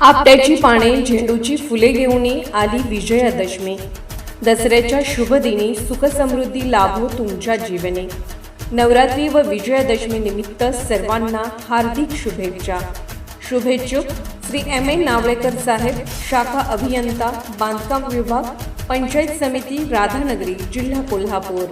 आपट्याची पाने झेंडूची फुले घेऊन आली विजयादशमी. दसऱ्याच्या शुभदिनी सुखसमृद्धी लाभो तुमच्या जीवनी. नवरात्री व विजयादशमी निमित्त सर्वांना हार्दिक शुभेच्छा. शुभेच्छुक श्री एम ए नावळेकर साहेब शाखा अभियंता बांधकाम विभाग पंचायत समिती राधानगरी जिल्हा कोल्हापूर.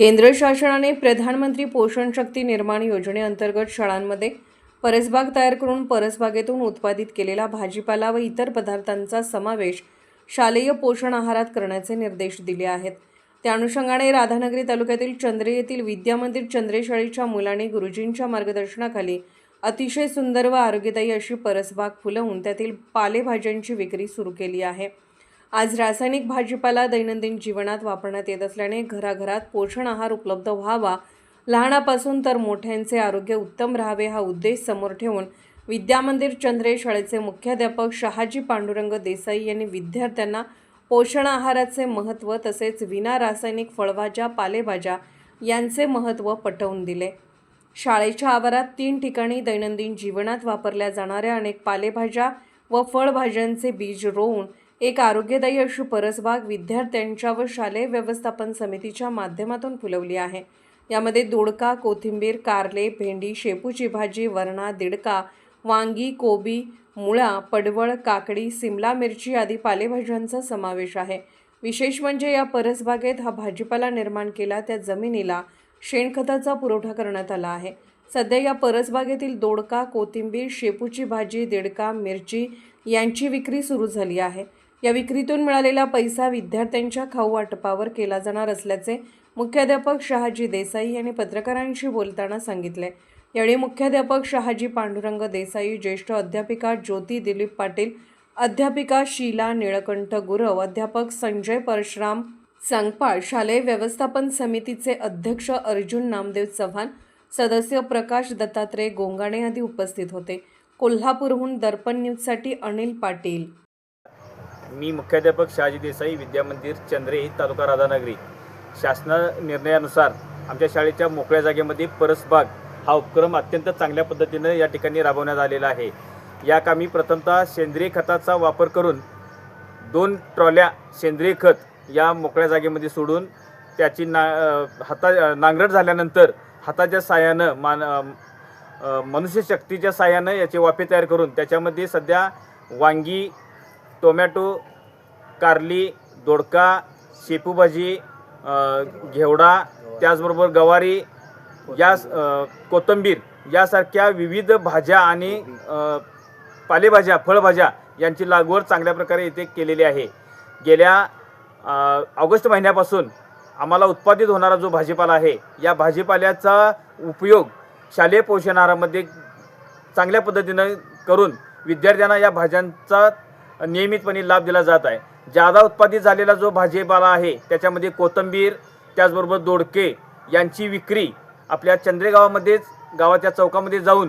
केंद्र शासनाने प्रधानमंत्री पोषण शक्ती निर्माण योजनेअंतर्गत शाळांमध्ये परसबाग तयार करून परसबागेतून उत्पादित केलेला भाजीपाला व इतर पदार्थांचा समावेश शालेय पोषण आहारात करण्याचे निर्देश दिले आहेत. त्या अनुषंगाने राधानगरी तालुक्यातील चंद्रे येथील विद्यामंदिर चंद्रे शाळेच्या मुलांनी गुरुजींच्या मार्गदर्शनाखाली अतिशय सुंदर व आरोग्यदायी अशी परसबाग फुलवून त्यातील पालेभाज्यांची विक्री सुरू केली आहे. आज रासायनिक भाजीपाला दैनंदिन जीवनात वापरण्यात येत असल्याने घराघरात पोषण आहार उपलब्ध व्हावा. लहानापासून तर मोठ्यांचे आरोग्य उत्तम राहावे हा उद्देश समोर ठेवून विद्यामंदिर चंद्रे शाळेचे मुख्याध्यापक शहाजी पांडुरंग देसाई यांनी विद्यार्थ्यांना पोषण आहाराचे महत्त्व तसेच विना रासायनिक फळभाज्या पालेभाज्या यांचे महत्त्व पटवून दिले. शाळेच्या आवारात तीन ठिकाणी दैनंदिन जीवनात वापरल्या जाणाऱ्या अनेक पालेभाज्या व फळभाज्यांचे बीज रोवून एक आरोग्यदायी अशी परसबाग विद्यार्थ्यांच्या व शालेय व्यवस्थापन समितीच्या माध्यमातून फुलवली आहे. यामध्ये दोडका कोथिंबीर कारले भेंडी शेपूची भाजी वरणा दिडका वांगी कोबी मुळा पडवळ काकडी सिमला मिरची आदी पालेभाज्यांचा समावेश आहे. विशेष म्हणजे या परसबागेत हा भाजीपाला निर्माण केला त्या जमिनीला शेणखताचा पुरवठा करण्यात आला आहे. सध्या या परसबागेतील दोडका कोथिंबीर शेपूची भाजी दिडका मिरची यांची विक्री सुरू झाली आहे. या विक्रीतून मिळालेला पैसा विद्यार्थ्यांच्या खाऊ वाटपावर केला जाणार असल्याचे मुख्याध्यापक शहाजी देसाई यांनी पत्रकारांशी बोलताना सांगितले. यावेळी मुख्याध्यापक शहाजी पांडुरंग देसाई ज्येष्ठ अध्यापिका ज्योती दिलीप पाटील अध्यापिका शीला निळकंठ गुरव अध्यापक संजय परशुराम सांगपाळ शालेय व्यवस्थापन समितीचे अध्यक्ष अर्जुन नामदेव चव्हाण सदस्य प्रकाश दत्तात्रय गोंगाणे आदी उपस्थित होते. कोल्हापूरहून दर्पण न्यूजसाठी अनिल पाटील. मी मुख्याध्यापक शहाजी देसाई विद्यामंदिर चंद्रे तालुका राधानगरी. शासना निर्णयानुसार आमच्या शाळेच्या मोकळ्या जागेमध्ये परसबाग हा उपक्रम अत्यंत चांगल्या पद्धतीनं या ठिकाणी राबवण्यात आलेला आहे. या कामी प्रथमतः सेंद्रिय खताचा वापर करून दोन ट्रॉल्या सेंद्रिय खत या मोकळ्या जागेमध्ये सोडून त्याची ना हाता नांगरट झाल्यानंतर हाताच्या साह्यानं मान मनुष्यशक्तीच्या साह्यानं याचे वाफे तयार करून त्याच्यामध्ये सध्या वांगी टोमॅटो कारली दोडका शेपूभाजी भाजी घेवडा त्याचबरोबर गवारी या कोथंबीर कोथिंबीर यासारख्या विविध भाज्या आणि पालेभाज्या फळभाज्या यांची लागवड चांगल्या प्रकारे इथे केलेली आहे. गेल्या ऑगस्ट महिन्यापासून आम्हाला उत्पादित होणारा जो भाजीपाला आहे या भाजीपाल्याचा उपयोग शालेय पोषण आहारामध्ये चांगल्या पद्धतीनं करून विद्यार्थ्यांना या भाज्यांचा नियमितपणे लाभ दिला जात आहे. जादा उत्पादित झालेला जो भाजीपाला आहे त्याच्यामध्ये कोथिंबीर त्याचबरोबर दोडके यांची विक्री आपल्या चंद्रेगावामध्येच गावाच्या चौकामध्ये जाऊन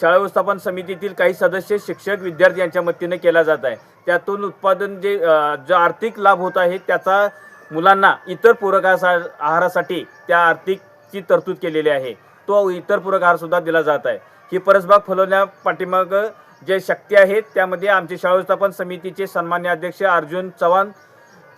शाळा व्यवस्थापन समितीतील काही सदस्य शिक्षक विद्यार्थी यांच्या मदतीने केला जात आहे. त्यातून उत्पादन जे जो आर्थिक लाभ होत आहे त्याचा मुलांना इतर पूरक आहारासाठी त्या आर्थिकची तरतूद केलेली आहे. तो इतर पूरक आहारसुद्धा दिला जात आहे. ही परसबाग फुलवण्या पाठीमागं जे शक्ती आहेत त्यामध्ये आमचे शाळा व्यवस्थापन समितीचे सन्मान्य अध्यक्ष अर्जुन चव्हाण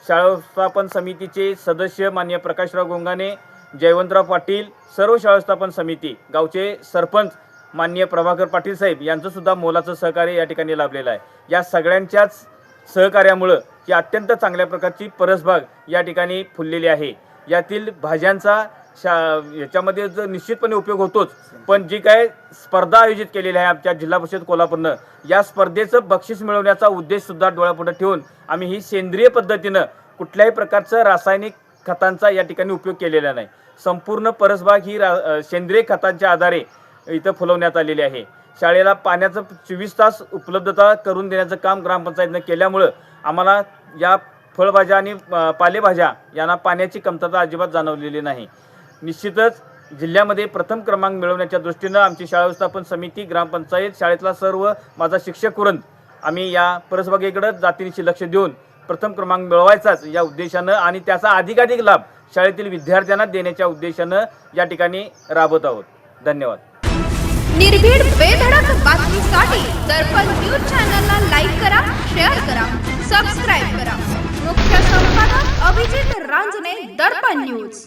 शाळा व्यवस्थापन समितीचे सदस्य मान्य प्रकाशराव गोंगाने जयवंतराव पाटील सर्व शाळा व्यवस्थापन समिती गावचे सरपंच मान्य प्रभाकर पाटील साहेब यांचं सुद्धा मोलाचं सहकार्य या ठिकाणी लाभलेलं आहे. या सगळ्यांच्याच सहकार्यामुळं ही अत्यंत चांगल्या प्रकारची परसबाग या ठिकाणी फुललेली आहे. यातील भाज्यांचा शा याच्यामध्ये जर निश्चितपणे उपयोग होतोच. पण जी काय स्पर्धा आयोजित केलेली आहे आमच्या जिल्हा परिषद कोल्हापूरनं या स्पर्धेचं बक्षीस मिळवण्याचा उद्देश सुद्धा डोळ्यापुढे ठेवून आम्ही ही सेंद्रिय पद्धतीनं कुठल्याही प्रकारचं रासायनिक खतांचा या ठिकाणी उपयोग केलेला नाही. संपूर्ण परसबाग ही रा सेंद्रिय खतांच्या आधारे इथं फुलवण्यात आलेली आहे. शाळेला पाण्याचं चोवीस तास उपलब्धता करून देण्याचं काम ग्रामपंचायतीनं केल्यामुळं आम्हाला या फळभाज्या आणि पालेभाज्या यांना पाण्याची कमतरता अजिबात जाणवलेली नाही. निश्चितच जिल्ह्यामध्ये प्रथम क्रमांक मिळवण्याच्या दृष्टीनं आमची शाळा व्यवस्थापन समिती ग्रामपंचायत शाळेतला सर्व माझा शिक्षक वृंद आम्ही या परसबागेकडं जातीनिशी लक्ष देऊन प्रथम क्रमांक मिळवायचाच या उद्देशानं आणि त्याचा अधिकाधिक लाभ शाळेतील विद्यार्थ्यांना देण्याच्या उद्देशानं या ठिकाणी राबवत आहोत. धन्यवाद. निर्भीड बेधडक बातमीसाठी दर्पण न्यूज चॅनलला लाईक करा शेअर करा सबस्क्राईब करा. मुख्य संपादक अभिजित रांजणे दर्पण न्यूज.